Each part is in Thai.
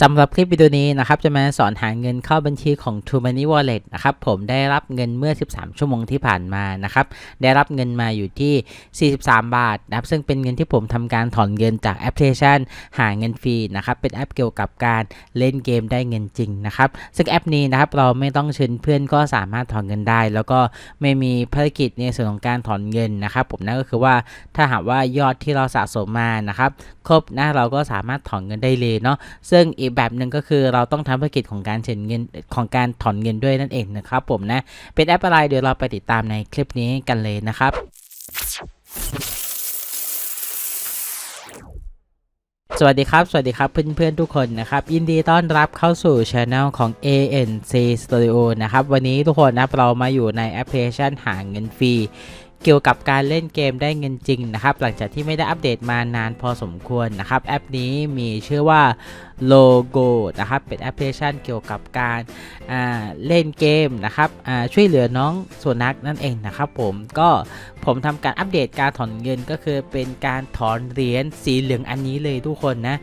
สำหรับคลิปวิดีโอนี้นะครับจะมาสอนหาเงินเข้าบัญชีของ True Money Wallet นะครับผมได้รับเงินเมื่อ 13 ชั่วโมงที่ผ่านมานะครับได้รับเงินมาอยู่ที่ 43 บาทนะครับซึ่งเป็นเงินที่ผมทำการถอนเงินจากแอปพลิเคชัน หาเงินฟรีนะครับเป็นแอปเกี่ยวกับการเล่นเกมได้เงินจริงนะครับซึ่งแอปนี้นะครับเราไม่ต้องเชิญเพื่อนก็สามารถถอนเงินได้ แล้วก็ไม่มีภารกิจในส่วนของการถอนเงินนะครับผมนั่นก็คือว่าถ้าหากว่ายอดที่เราสะสมมานะครับครบนะเราก็สามารถถอนเงินได้เลยเนาะซึ่งอีกแบบหนึ่งก็คือเราต้องทำภารกิจของการเชิญเงินของการถอนเงินด้วยนั่นเองนะครับผมนะ เป็นแอปอะไรเดี๋ยวเราไปติดตามในคลิปนี้กันเลยนะครับสวัสดีครับ สวัสดีครับเพื่อนๆทุกคนนะครับยินดีต้อนรับเข้าสู่ช anel ของ ANC Studio นะครับ วันนี้ทุกคนนะเรามาอยู่ในแอปพลิเคชันหาเงินฟรี เกี่ยวกับการเล่นเกมได้เงินจริงนะครับ หลังจากที่ไม่ได้อัปเดตมานานพอสมควรนะครับ แอปนี้มีชื่อว่า Logo นะครับเป็นแอปพลิเคชันเกี่ยวกับการาเล่นเกมนะครับช่วยเหลือน้องสุนัขนั่นเองนะครับผมก็ผมทำการอัปเดตการถอนเงินก็คือเป็นการถอนเหรียญสีเหลืองอันนี้เลยทุกคนนะ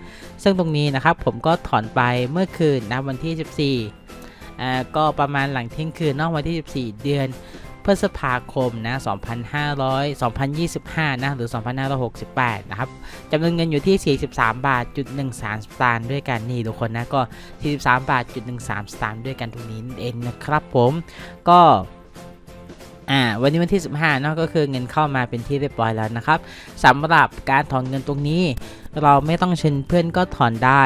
ซึ่งตรงนี้นะครับผมก็ถอนไปเมื่อคืนนะวันที่ 14ก็ประมาณหลังเที่ยงคืนนอกวันที่ 14 เดือน พฤษภาคมนะ2,500 2025 นะหรือ 2,568 นะครับจำนวนเงินอยู่ที่ 43 บาทจุด13สตางค์ด้วยกันนี่ทุกคนนะก็ 43 บาทจุด13สตางค์ด้วยกันตรงนี้นเองนะครับผมก็อ่าวันนี้วันที่ 15เนาะก็คือเงินเข้ามาเป็นที่เรียบร้อยแล้วนะครับสำหรับการถอนเงินตรงนี้ เราไม่ต้องเชิญเพื่อนก็ถอนได้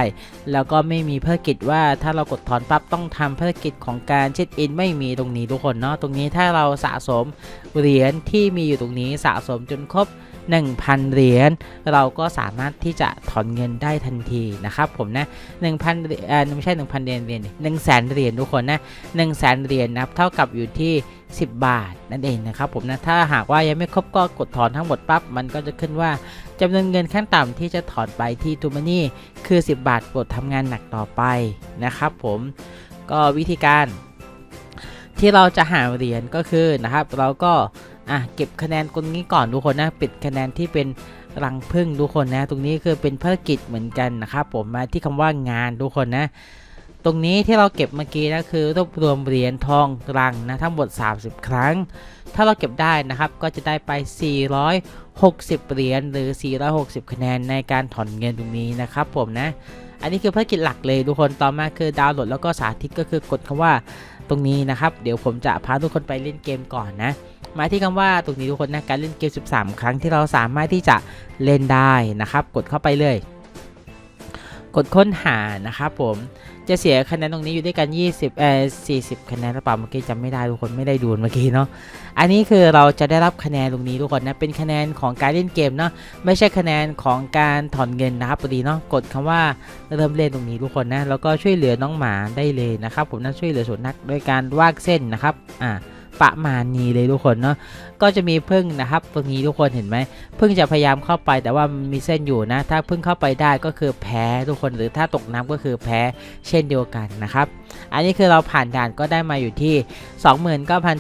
แล้วก็ไม่มีภารกิจว่าถ้าเรากดถอนปั๊บต้องทำภารกิจของการเช็คอินไม่มีตรงนี้ทุกคนเนาะตรงนี้ถ้าเราสะสมเหรียญที่มีอยู่ตรงนี้สะสมจนครบ1,000 เหรียญเราก็สามารถที่จะถอนเงินได้ทันทีนะครับผมนะ1,000เหรียญเออไม่ใช่ 1,000เหรียญเหรียญ1 0 0 0 0แสนเหรียญทุกคนนะ1 0 0 0 0แสนเหรียญนะครับเท่ากับอยู่ที่ 10 บาทนั่นเองนะครับผมนะถ้าหากว่ายังไม่ครบก็กดถอนทั้งหมดปั๊บมันก็จะขึ้นว่า จำนวนเงินขั้นต่ำที่จะถอนไปที่ทูมานี่คือ 10 บาทกดทำงานหนักต่อไปนะครับผมก็วิธีการ ที่เราจะหาเหรียญก็คือนะครับ เราก็อะเก็บคะแนนตรงนี้ก่อนทุกคนนะปิดคะแนนที่เป็นรังพึ่งทุกคนนะ ตรงนี้คือเป็นภารกิจเหมือนกันนะครับผมมาที่คำว่างานทุกคนนะ ตรงนี้ที่เราเก็บเมื่อกี้นะคือรวบรวมเหรียญทองรังนะทั้งหมด 30 ครั้ง ถ้าเราเก็บได้นะครับก็จะได้ไป 460 เหรียญหรือ 460 คะแนนในการถอนเงินตรงนี้นะครับผมนะ อันนี้คือภารกิจหลักเลยทุกคนต่อมาคือดาวน์โหลดแล้วก็สาธิตก็คือกดคำว่าตรงนี้นะครับเดี๋ยวผมจะพาทุกคนไปเล่นเกมก่อนนะมาที่คำว่าตรงนี้ทุกคนนะการเล่นเกม 13 ครั้งที่เราสามารถที่จะเล่นได้นะครับ กดเข้าไปเลย กดค้นหานะครับผมจะเสียคะแนนตรงนี้อยู่ด้วยกัน 20เอ่อ40 คะแนนหรือเปล่าเมื่อกี้จำไม่ได้ทุกคนไม่ได้ดูเมื่อกี้เนาะอันนี้คือเราจะได้รับคะแนนตรงนี้ทุกคนนะเป็นคะแนนของการเล่นเกมเนาะไม่ใช่คะแนนของการถอนเงินนะครับพอดีเนาะกดคำว่าเริ่มเล่นตรงนี้ทุกคนนะแล้วก็ช่วยเหลือน้องหมาได้เลยนะครับผมนะช่วยเหลือสุนัขด้วยการวาดเส้นนะครับอ่า ประมาณนี้เลยทุกคนเนาะก็จะมีพึ่งนะครับตรงนี้ทุกคนเห็นไหมพึ่งจะพยายามเข้าไปแต่ว่ามีเส้นอยู่นะ ถ้าพึ่งเข้าไปได้ก็คือแพ้ทุกคนหรือถ้าตกน้ำก็คือแพ้เช่นเดียวกันนะครับ อันนี้คือเราผ่านด่านก็ได้มาอยู่ที่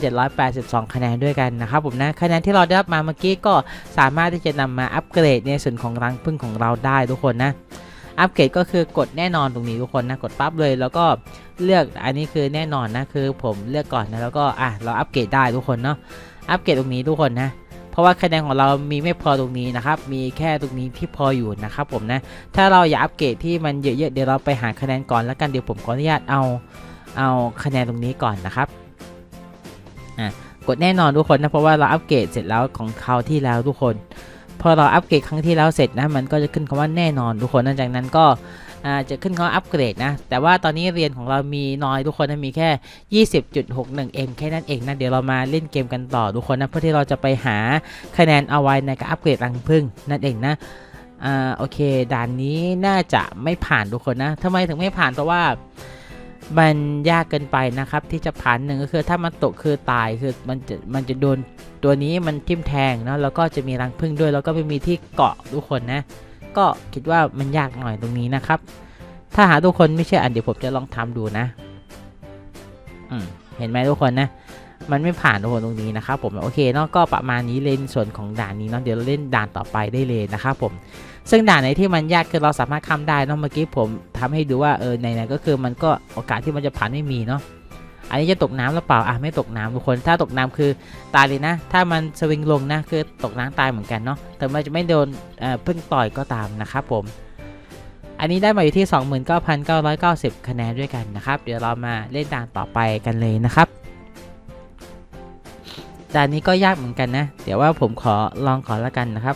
29,782 คะแนนด้วยกันนะครับผมนะคะแนนที่เราได้รับมาเมื่อกี้ก็สามารถที่จะนำมาอัปเกรดในส่วนของรังพึ่งของเราได้ทุกคนนะ อัปเกรดก็คือกดแน่นอนตรงนี้ทุกคนนะกดปั๊บเลยแล้วก็เลือกอันนี้คือแน่นอนนะคือผมเลือกก่อนนะแล้วก็อะเราอัปเกรดได้ทุกคนเนาะอัปเกรดตรงนี้ทุกคนนะเพราะว่าคะแนนของเรามีไม่พอตรงนี้นะครับ มีแค่ตรงนี้ที่พออยู่นะครับผมนะ ถ้าเราอยากอัปเกรดที่มันเยอะๆ เดี๋ยวเราไปหาคะแนนก่อนแล้วกัน เดี๋ยวผมขออนุญาตเอา เอาคะแนนตรงนี้ก่อนนะครับ อะ กดแน่นอนทุกคนนะ เพราะว่าเราอัปเกรดเสร็จแล้วของคราวที่แล้วทุกคน พอเราอัปเกรดครั้งที่แล้วเสร็จนะมันก็จะขึ้นคำว่าแน่นอนทุกคนหลังจากนั้นก็จะขึ้นคำว่าอัปเกรดนะ แต่ว่าตอนนี้เรียนของเรามีน้อยทุกคนนะมีแค่ 20.61 m แค่นั้นเองนะ เดี๋ยวเรามาเล่นเกมกันต่อทุกคนนะ เพื่อที่เราจะไปหาคะแนนเอาไว้ในการอัปเกรดรังพึ่งนั่นเองนะอ่าโอเค ด่านนี้น่าจะไม่ผ่านทุกคนนะทำไมถึงไม่ผ่านเพราะว่า มันยากเกินไปนะครับที่จะผ่านหนึ่งก็คือถ้ามันตกคือตายคือมันจะมันจะโดนตัวนี้มันทิ่มแทงเนาะแล้วก็จะมีรังพึ่งด้วย แล้วก็ไม่มีที่เกาะทุกคนนะ ก็คิดว่ามันยากหน่อยตรงนี้นะครับ ถ้าหาทุกคนไม่เชื่ออันเดี๋ยวผมจะลองทำดูนะอืมเห็นไหมทุกคนนะ มันไม่ผ่านทุกคนตรงนี้นะครับผมโอเคเนาะก็ประมาณนี้เล่นส่วนของด่านนี้เนาะเดี๋ยวเราเล่นด่านต่อไปได้เลยนะครับผม ซึ่งด่านไหนที่มันยากคือเราสามารถข้ามได้เนอะเมื่อกี้ผมทำให้ดูว่าเออไหนๆก็คือมันก็โอกาสที่มันจะผ่านไม่มีเนาะอันนี้จะตกน้ำหรือเปล่าอะไม่ตกน้ำทุกคน ถ้าตกน้ำคือตายเลยนะ ถ้ามันสวิงลงนะคือตกน้ำตายเหมือนกันเนาะแต่มันจะไม่โดนเอ่อพึ่งต่อยก็ตามนะครับผม อันนี้ได้มาอยู่ที่ 29,990 คะแนนด้วยกันนะครับ เดี๋ยวเรามาเล่นด่านต่อไปกันเลยนะครับด่านนี้ก็ยากเหมือนกันนะ เดี๋ยวว่าผมขอลองขอละกันนะครับ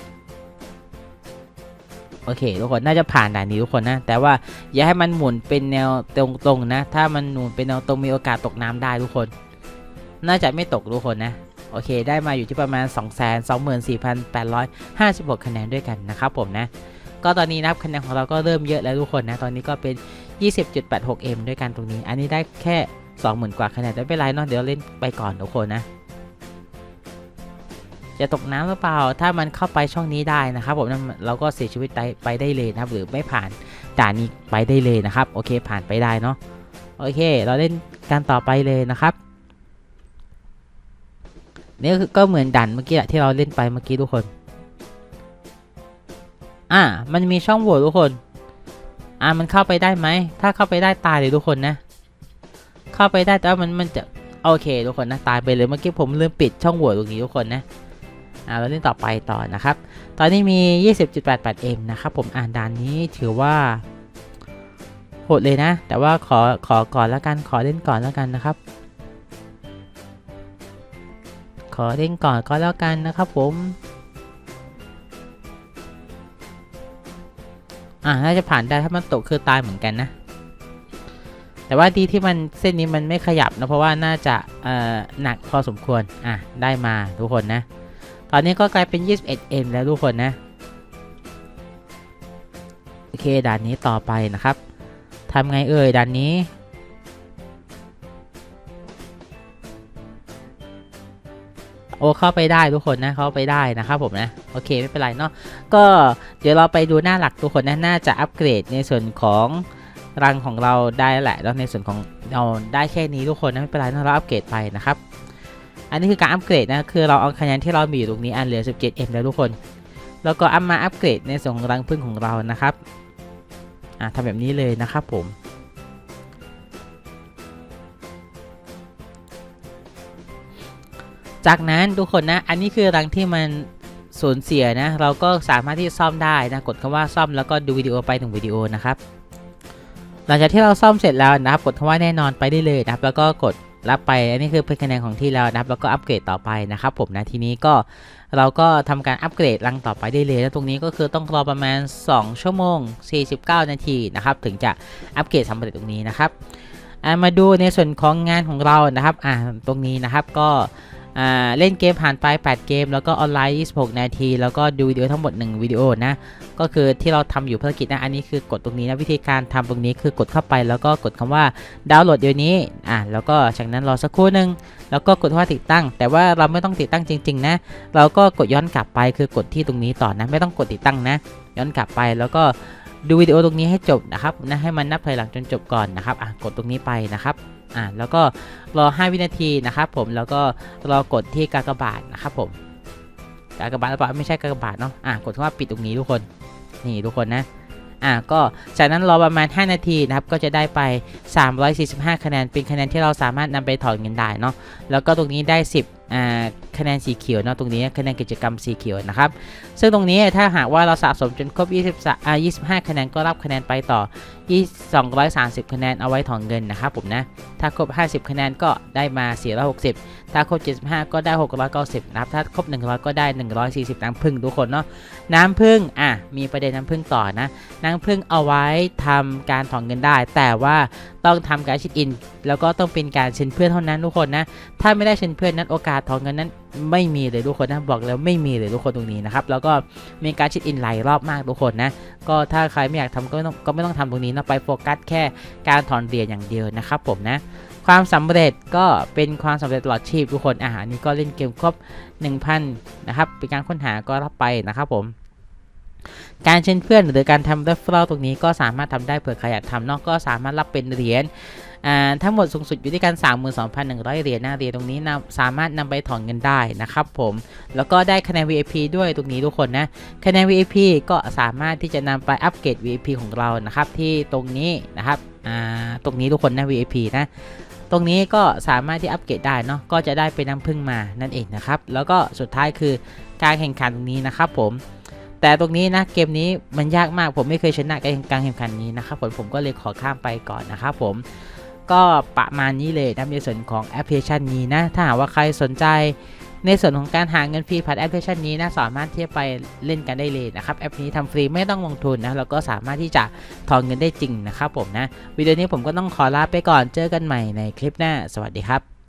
โอเคทุกคนน่าจะผ่านด่านนี้ทุกคนนะ แต่ว่าอย่าให้มันหมุนเป็นแนวตรงๆนะ ถ้ามันหมุนเป็นแนวตรงมีโอกาสตกน้ำได้ทุกคน น่าจะไม่ตกทุกคนนะโอเค ได้มาอยู่ที่ประมาณ 2 2 4 8 5 6 คะแนนด้วยกันนะครับผมนะ ก็ตอนนี้นะครับคะแนนของเราก็เริ่มเยอะแล้วทุกคนนะ ตอนนี้ก็เป็น 20.86m ด้วยกันตรงนี้ อันนี้ได้แค่ 20,000 กว่าคะแนนไม่เป็นไรเนาะเดี๋ยวเล่นไปก่อนทุกคนนะ จะตกน้ำหรือเปล่า ถ้ามันเข้าไปช่องนี้ได้นะครับผมนั่นเราก็เสียชีวิตไปไปได้เลยนะครับ หรือไม่ผ่านด่านนี้ไปได้เลยนะครับ โอเคผ่านไปได้เนาะ โอเค เราเล่นกันต่อไปเลยนะครับ นี่ก็เหมือนด่านเมื่อกี้ที่เราเล่นไปเมื่อกี้ทุกคน อ่า มันมีช่องโหว่ทุกคน อ่า มันเข้าไปได้ไหม ถ้าเข้าไปได้ตายเลยทุกคนนะ เข้าไปได้แต่ว่ามันมันจะโอเคทุกคนนะตายไปเลยเมื่อกี้ผมลืมปิดช่องโหว่ตรงนี้ทุกคนนะ อ่าเราเล่นต่อไปต่อนะครับ ตอนนี้มี 20.88m นะครับผมอ่านด่านนี้ถือว่าโหดเลยนะ แต่ว่าขอขอก่อนแล้วกันขอเล่นก่อนแล้วกันนะครับ ขอเล่นก่อนก็แล้วกันนะครับผมอ่าน่าจะผ่านได้ถ้ามันตกคือตายเหมือนกันนะ แต่ว่าดีที่มันเส้นนี้มันไม่ขยับนะเพราะว่าน่าจะเอ่อหนักพอสมควรอะได้มาทุกคนนะ ตอนนี้ก็กลายเป็น 21m แล้วทุกคนนะ โอเคด่านนี้ต่อไปนะครับทำไงเอ่ยด่านนี้โอ้เข้าไปได้ทุกคนนะเข้าไปได้นะครับผมนะโอเคไม่เป็นไรเนาะก็เดี๋ยวเราไปดูหน้าหลักทุกคนนะน่าจะอัปเกรดในส่วนของรังของเราได้แหละแล้วในส่วนของเราได้แค่นี้ทุกคนนะไม่เป็นไรนะเราอัปเกรดไปนะครับ อันนี้คือการอัปเกรดนะ คือเราเอาคะแนนที่เรามีอยู่ตรงนี้อันเหลือ 17m แล้วทุกคน แล้วก็อัพมาอัปเกรดในส่วนของรังพึ่งของเรานะครับ อ่าทำแบบนี้เลยนะครับผม จากนั้นทุกคนนะ อันนี้คือรังที่มันสูญเสียนะ เราก็สามารถที่จะซ่อมได้นะ กดคำว่าซ่อมแล้วก็ดูวิดีโอไปถึงวิดีโอนะครับ หลังจากที่เราซ่อมเสร็จแล้วนะครับ กดคำว่าแน่นอนไปได้เลยนะครับ แล้วก็กด รับไป อันนี้คือเป็นคะแนนของที่แล้วนะครับ แล้วก็อัปเกรดต่อไปนะครับผมนะทีนี้ก็เราก็ทำการอัปเกรดรังต่อไปได้เลย แล้วตรงนี้ก็คือต้องรอประมาณ 2 ชั่วโมง 49 นาทีนะครับถึงจะอัปเกรดสำเร็จตรงนี้นะครับามาดูในส่วนของงานของเรานะครับอ่าตรงนี้นะครับก็ เล่นเกมผ่านไป 8 เกม แล้วก็ออนไลน์ 26 นาที แล้วก็ดูวิดีโอทั้งหมด 1 วิดีโอนะ ก็คือที่เราทำอยู่ภารกิจนะ อันนี้คือกดตรงนี้นะ วิธีการทำตรงนี้คือกดเข้าไป แล้วก็กดคำว่าดาวน์โหลดเดี๋ยวนี้ อ่าแล้วก็จากนั้นรอสักครู่หนึ่งแล้วก็กดว่าติดตั้ง แต่ว่าเราไม่ต้องติดตั้งจริง ๆ นะ เราก็กดย้อนกลับไป คือกดที่ตรงนี้ต่อนะ ไม่ต้องกดติดตั้งนะ ย้อนกลับไป แล้วก็ดูวิดีโอตรงนี้ให้จบนะครับ นะ ให้มันนับถอยหลังจนจบก่อนนะครับ อะ กดตรงนี้ไปนะครับ อ่าแล้วก็รอ 5 วินาทีนะครับผมแล้วก็รอกดที่กากบาทนะครับผมกากบาทหรือเปล่าไม่ใช่กากบาทเนาะอะกดคำว่าปิดตรงนี้ทุกคนนี่ทุกคนนะอะก็จากนั้นรอประมาณ 5 นาทีนะครับก็จะได้ไป 345 คะแนนเป็นคะแนนที่เราสามารถนำไปถอนเงินได้เนาะแล้วก็ตรงนี้ได้ 10 คะแนนสีเขียวเนาะตรงนี้คะแนนกิจกรรมสีเขียวนะครับ ซึ่งตรงนี้ถ้าหากว่าเราสะสมจนครบ 20อ่า25 คะแนนก็รับคะแนนไปต่อ 230 คะแนนเอาไว้ถอนเงินนะครับผมนะ ถ้าครบ 50 คะแนนก็ได้มา 460 ถ้าครบ 75 ก็ได้ 690นะครับ ถ้าครบ 100 ก็ได้ 140 น้ำผึ้งทุกคนเนาะ น้ำผึ้งอะมีประเด็นน้ำผึ้งต่อนะ น้ำผึ้งเอาไว้ทำการถอนเงินได้ แต่ว่าต้องทำการเช็คอิน แล้วก็ต้องเป็นการเชิญเพื่อนเท่านั้นทุกคนนะ ถ้าไม่ได้เชิญเพื่อนนั้นโอกาสถอนเงินนั้นไม่มีเลยทุกคนนะบอกแล้วไม่มีเลยทุกคนตรงนี้นะครับแล้วก็มีการเช็คอินหลายรอบมากทุกคนนะก็ถ้าใครไม่อยากทำก็ไม่ต้องก็ไม่ต้องทำตรงนี้นะไปโฟกัสแค่การถอนเหรียญอย่างเดียวนะครับผมนะความสำเร็จก็เป็นความสำเร็จตลอดชีพทุกคนอาหารนี้ก็เล่นเกมครบ 1,000 นะครับเป็นการค้นหาก็รับไปนะครับผมการเชิญเพื่อนหรือการทำเรฟเฟอร์ตรงนี้ก็สามารถทำได้เผื่อใครอยากทำเนอกก็สามารถรับเป็นเหรียญ ทั้งหมดสูงสุดอยู่ที่กัน 32,100 เหรียญนะเหรียญตรงนี้นำสามารถนำไปถอนเงินได้นะครับผม แล้วก็ได้คะแนน VIP ด้วยตรงนี้ทุกคนนะคะแนน VIP ก็สามารถที่จะนำไปอัปเกรด VIP ของเรานะครับที่ตรงนี้นะครับตรงนี้ทุกคนนะ VIP นะตรงนี้ก็สามารถที่อัปเกรดได้เนาะก็จะได้เป็นน้ำพึ่งมานั่นเองนะครับ แล้วก็สุดท้ายคือการแข่งขันตรงนี้นะครับผมแต่ตรงนี้นะเกมนี้มันยากมากผมไม่เคยชนะการการแข่งขันนี้นะครับผมผมก็เลยขอข้ามไปก่อนนะครับผม ก็ประมาณนี้เลยนะในส่วนของแอปพลิเคชันนี้นะ ถ้าหากว่าใครสนใจในส่วนของการหาเงินฟรีผ่านแอปพลิเคชันนี้นะสามารถที่จะไปเล่นกันได้เลยนะครับแอปนี้ทำฟรีไม่ต้องลงทุนนะแล้วก็สามารถที่จะถอนเงินได้จริงนะครับผมนะวิดีโอนี้ผมก็ต้องขอลาไปก่อนเจอกันใหม่ในคลิปหน้า สวัสดีครับ